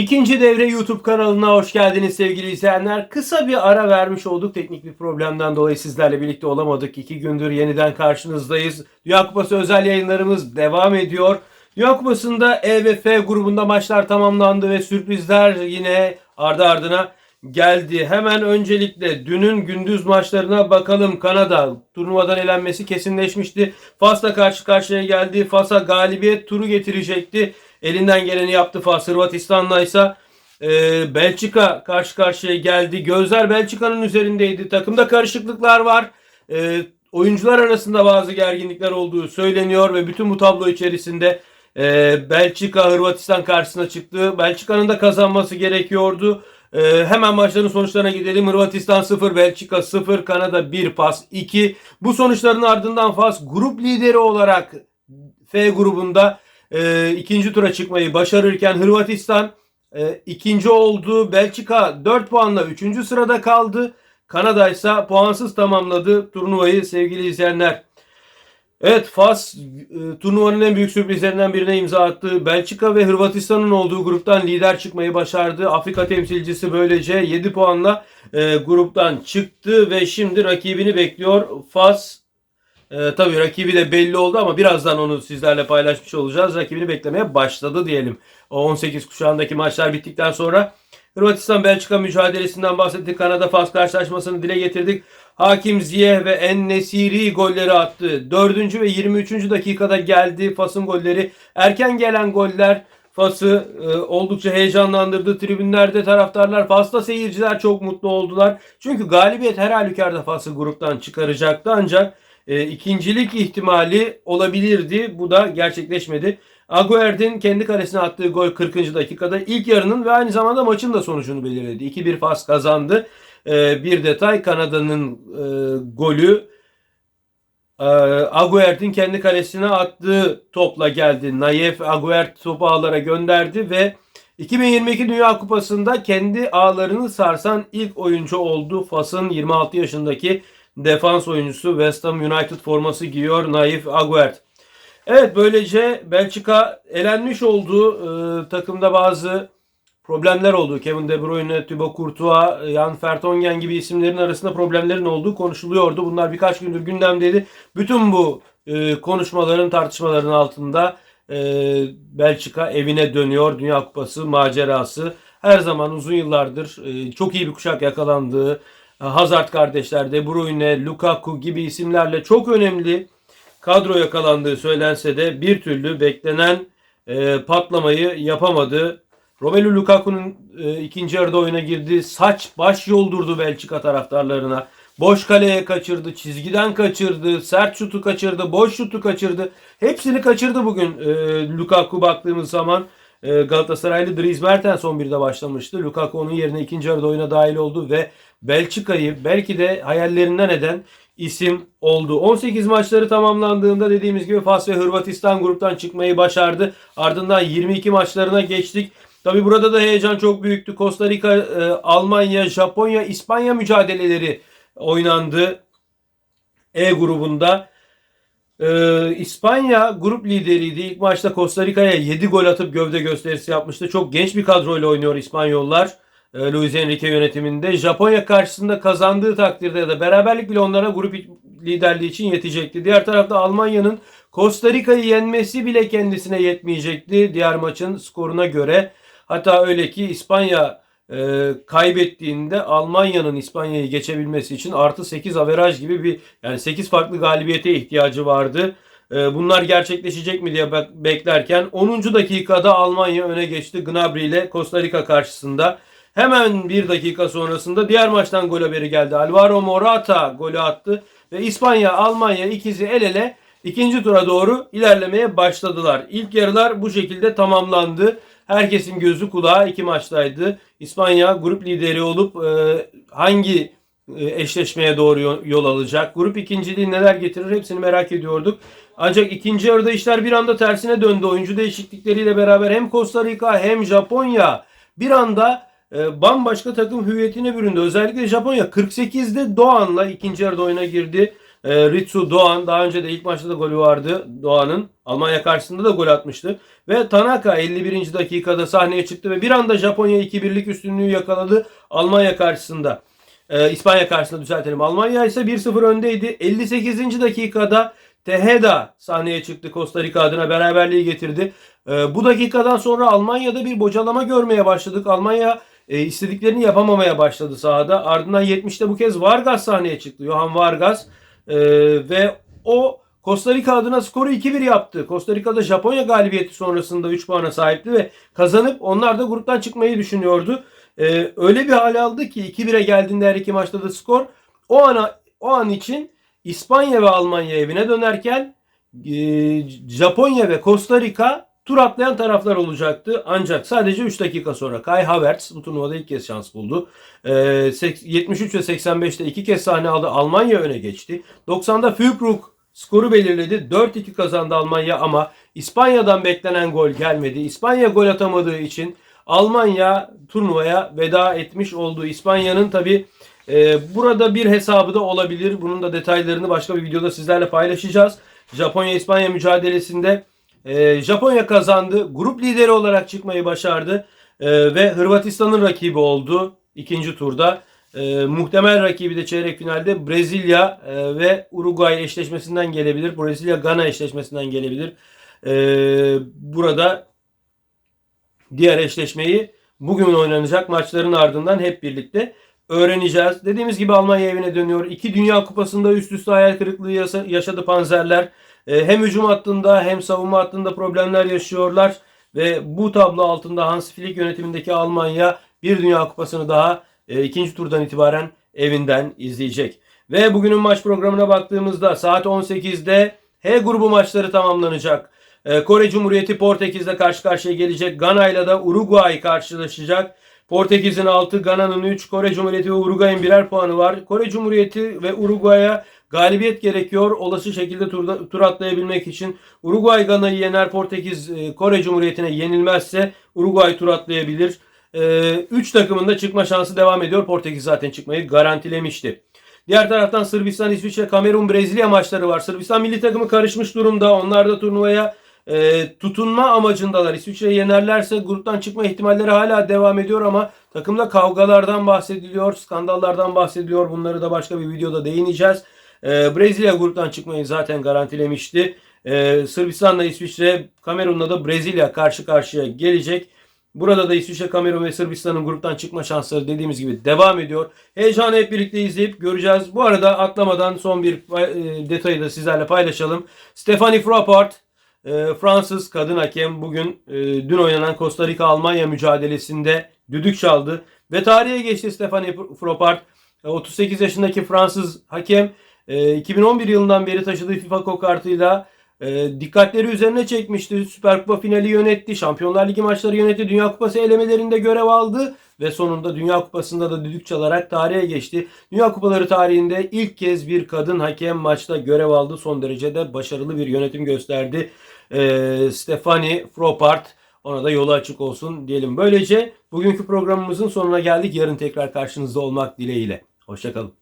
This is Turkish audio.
İkinci devre YouTube kanalına hoş geldiniz sevgili izleyenler. Kısa bir ara vermiş olduk. Teknik bir problemden dolayı sizlerle birlikte olamadık. İki gündür yeniden karşınızdayız. Dünya Kupası özel yayınlarımız devam ediyor. Dünya Kupası'nda E ve F grubunda maçlar tamamlandı ve sürprizler yine ardı ardına geldi. Hemen öncelikle dünün gündüz maçlarına bakalım. Kanada turnuvadan elenmesi kesinleşmişti. Fas'la karşı karşıya geldi. Fas'a galibiyet turu getirecekti. Elinden geleni yaptı Fas. Hırvatistan'la ise e, Belçika karşı karşıya geldi. Gözler Belçika'nın üzerindeydi. Takımda karışıklıklar var. E, oyuncular arasında bazı gerginlikler olduğu söyleniyor ve bütün bu tablo içerisinde e, Belçika Hırvatistan karşısına çıktı. Belçika'nın da kazanması gerekiyordu. E, hemen maçların sonuçlarına gidelim. Hırvatistan 0, Belçika 0, Kanada 1, Fas 2. Bu sonuçların ardından Fas grup lideri olarak F grubunda e, ikinci tura çıkmayı başarırken Hırvatistan e, ikinci oldu. Belçika 4 puanla 3. sırada kaldı. Kanada ise puansız tamamladı turnuvayı sevgili izleyenler. Evet Fas e, turnuvanın en büyük sürprizlerinden birine imza attı. Belçika ve Hırvatistan'ın olduğu gruptan lider çıkmayı başardı. Afrika temsilcisi böylece 7 puanla e, gruptan çıktı ve şimdi rakibini bekliyor. Fas e, tabii rakibi de belli oldu ama birazdan onu sizlerle paylaşmış olacağız. Rakibini beklemeye başladı diyelim. O 18 kuşağındaki maçlar bittikten sonra Hırvatistan-Belçika mücadelesinden bahsettik. Kanada-Fas karşılaşmasını dile getirdik. Hakim Ziyeh ve En-Nesiri golleri attı. 4. ve 23. dakikada geldi Fas'ın golleri. Erken gelen goller Fas'ı e, oldukça heyecanlandırdı. Tribünlerde taraftarlar, Fas'ta seyirciler çok mutlu oldular. Çünkü galibiyet her halükarda Fas'ı gruptan çıkaracaktı ancak e, ikincilik ihtimali olabilirdi. Bu da gerçekleşmedi. Agüer'in kendi kalesine attığı gol 40. dakikada ilk yarının ve aynı zamanda maçın da sonucunu belirledi. 2-1 Fas kazandı. E, bir detay Kanada'nın e, golü e, Agüer'in kendi kalesine attığı topla geldi. Nayef Agüer topu ağlara gönderdi ve 2022 Dünya Kupası'nda kendi ağlarını sarsan ilk oyuncu oldu. Fas'ın 26 yaşındaki defans oyuncusu West Ham United forması giyiyor Naif Aguert. Evet böylece Belçika elenmiş oldu. Ee, takımda bazı problemler oldu. Kevin De Bruyne, Thibaut Courtois, Jan Vertonghen gibi isimlerin arasında problemlerin olduğu konuşuluyordu. Bunlar birkaç gündür gündemdeydi. Bütün bu e, konuşmaların, tartışmaların altında e, Belçika evine dönüyor. Dünya Kupası macerası. Her zaman uzun yıllardır e, çok iyi bir kuşak yakalandığı, Hazard kardeşler, De Bruyne, Lukaku gibi isimlerle çok önemli kadro yakalandığı söylense de bir türlü beklenen e, patlamayı yapamadı. Romelu Lukaku'nun e, ikinci yarıda oyuna girdi. Saç baş yoldurdu Belçika taraftarlarına. Boş kaleye kaçırdı, çizgiden kaçırdı, sert şutu kaçırdı, boş şutu kaçırdı. Hepsini kaçırdı bugün e, Lukaku baktığımız zaman. E, Galatasaraylı Dries Mertens 11'de başlamıştı. Lukaku onun yerine ikinci yarıda oyuna dahil oldu ve Belçika'yı belki de hayallerinden eden isim oldu. 18 maçları tamamlandığında dediğimiz gibi Fas ve Hırvatistan gruptan çıkmayı başardı. Ardından 22 maçlarına geçtik. Tabi burada da heyecan çok büyüktü. Costa Rica, e, Almanya, Japonya, İspanya mücadeleleri oynandı. E grubunda. Ee, İspanya grup lideriydi. İlk maçta Costa Rica'ya 7 gol atıp gövde gösterisi yapmıştı. Çok genç bir kadroyla oynuyor İspanyollar. Ee, Luis Enrique yönetiminde. Japonya karşısında kazandığı takdirde ya da beraberlik bile onlara grup liderliği için yetecekti. Diğer tarafta Almanya'nın Costa Rica'yı yenmesi bile kendisine yetmeyecekti diğer maçın skoruna göre. Hatta öyle ki İspanya e, kaybettiğinde Almanya'nın İspanya'yı geçebilmesi için artı 8 averaj gibi bir yani 8 farklı galibiyete ihtiyacı vardı. E, bunlar gerçekleşecek mi diye beklerken 10. dakikada Almanya öne geçti Gnabry ile Costa Rica karşısında. Hemen bir dakika sonrasında diğer maçtan gol haberi geldi. Alvaro Morata golü attı ve İspanya Almanya ikisi el ele ikinci tura doğru ilerlemeye başladılar. İlk yarılar bu şekilde tamamlandı. Herkesin gözü kulağı iki maçtaydı. İspanya grup lideri olup e, hangi e, eşleşmeye doğru yol alacak? Grup ikinciliği neler getirir hepsini merak ediyorduk. Ancak ikinci yarıda işler bir anda tersine döndü. Oyuncu değişiklikleriyle beraber hem Costa Rica hem Japonya bir anda e, bambaşka takım hüviyetine büründü. Özellikle Japonya 48'de Doğan'la ikinci yarıda oyuna girdi. E, Ritsu Doğan daha önce de ilk maçta da golü vardı Doğan'ın. Almanya karşısında da gol atmıştı. Ve Tanaka 51. dakikada sahneye çıktı ve bir anda Japonya 2-1'lik üstünlüğü yakaladı Almanya karşısında. E, İspanya karşısında düzeltelim. Almanya ise 1-0 öndeydi. 58. dakikada Teheda sahneye çıktı Costa Rica adına beraberliği getirdi. E, bu dakikadan sonra Almanya'da bir bocalama görmeye başladık. Almanya e, istediklerini yapamamaya başladı sahada. Ardından 70'te bu kez Vargas sahneye çıktı. Johan Vargas e, ve o Costa Rica adına skoru 2-1 yaptı. Costa Rica'da Japonya galibiyeti sonrasında 3 puana sahipti ve kazanıp onlar da gruptan çıkmayı düşünüyordu. E, öyle bir hal aldı ki 2-1'e geldiğinde her iki maçta da skor. O ana o an için İspanya ve Almanya evine dönerken e, Japonya ve Costa Rica tur atlayan taraflar olacaktı. Ancak sadece 3 dakika sonra Kai Havertz bu turnuvada ilk kez şans buldu. E, 73 ve 85'te iki kez sahne aldı. Almanya öne geçti. 90'da Füllkrug skoru belirledi. 4-2 kazandı Almanya ama İspanya'dan beklenen gol gelmedi. İspanya gol atamadığı için Almanya turnuvaya veda etmiş oldu. İspanya'nın tabi e, burada bir hesabı da olabilir. Bunun da detaylarını başka bir videoda sizlerle paylaşacağız. Japonya-İspanya mücadelesinde e, Japonya kazandı. Grup lideri olarak çıkmayı başardı. E, ve Hırvatistan'ın rakibi oldu ikinci turda. E, muhtemel rakibi de çeyrek finalde Brezilya e, ve Uruguay eşleşmesinden gelebilir. Brezilya-Gana eşleşmesinden gelebilir. E, burada diğer eşleşmeyi bugün oynanacak maçların ardından hep birlikte öğreneceğiz. Dediğimiz gibi Almanya evine dönüyor. İki Dünya Kupası'nda üst üste hayal kırıklığı yaşadı Panzerler. E, hem hücum hattında hem savunma hattında problemler yaşıyorlar. Ve bu tablo altında Hans Flick yönetimindeki Almanya bir Dünya Kupası'nı daha e, ikinci turdan itibaren evinden izleyecek. Ve bugünün maç programına baktığımızda saat 18'de H grubu maçları tamamlanacak. E, Kore Cumhuriyeti Portekiz'le karşı karşıya gelecek. Gana ile de Uruguay karşılaşacak. Portekiz'in 6, Gana'nın 3, Kore Cumhuriyeti ve Uruguay'ın birer puanı var. Kore Cumhuriyeti ve Uruguay'a galibiyet gerekiyor olası şekilde turda, tur atlayabilmek için. Uruguay Gana'yı yener, Portekiz e, Kore Cumhuriyeti'ne yenilmezse Uruguay tur atlayabilir. 3 e, takımın da çıkma şansı devam ediyor. Portekiz zaten çıkmayı garantilemişti. Diğer taraftan Sırbistan, İsviçre, Kamerun, Brezilya maçları var. Sırbistan milli takımı karışmış durumda. Onlar da turnuvaya e, tutunma amacındalar. İsviçre'yi yenerlerse gruptan çıkma ihtimalleri hala devam ediyor ama takımda kavgalardan bahsediliyor, skandallardan bahsediliyor. Bunları da başka bir videoda değineceğiz. E, Brezilya gruptan çıkmayı zaten garantilemişti. E, Sırbistan'la İsviçre, Kamerun'la da Brezilya karşı karşıya gelecek. Burada da İsviçre, Kamerun ve Sırbistan'ın gruptan çıkma şansları dediğimiz gibi devam ediyor. Heyecanı hep birlikte izleyip göreceğiz. Bu arada atlamadan son bir e, detayı da sizlerle paylaşalım. Stephanie Frappart e, Fransız kadın hakem bugün e, dün oynanan Costa Rica Almanya mücadelesinde düdük çaldı ve tarihe geçti Stephanie Frappart. E, 38 yaşındaki Fransız hakem e, 2011 yılından beri taşıdığı FIFA kokartıyla e, dikkatleri üzerine çekmişti. Süper Kupa finali yönetti. Şampiyonlar Ligi maçları yönetti. Dünya Kupası elemelerinde görev aldı. Ve sonunda Dünya Kupası'nda da düdük çalarak tarihe geçti. Dünya Kupaları tarihinde ilk kez bir kadın hakem maçta görev aldı. Son derece de başarılı bir yönetim gösterdi. E, Stefani Fropart ona da yolu açık olsun diyelim. Böylece bugünkü programımızın sonuna geldik. Yarın tekrar karşınızda olmak dileğiyle. Hoşçakalın.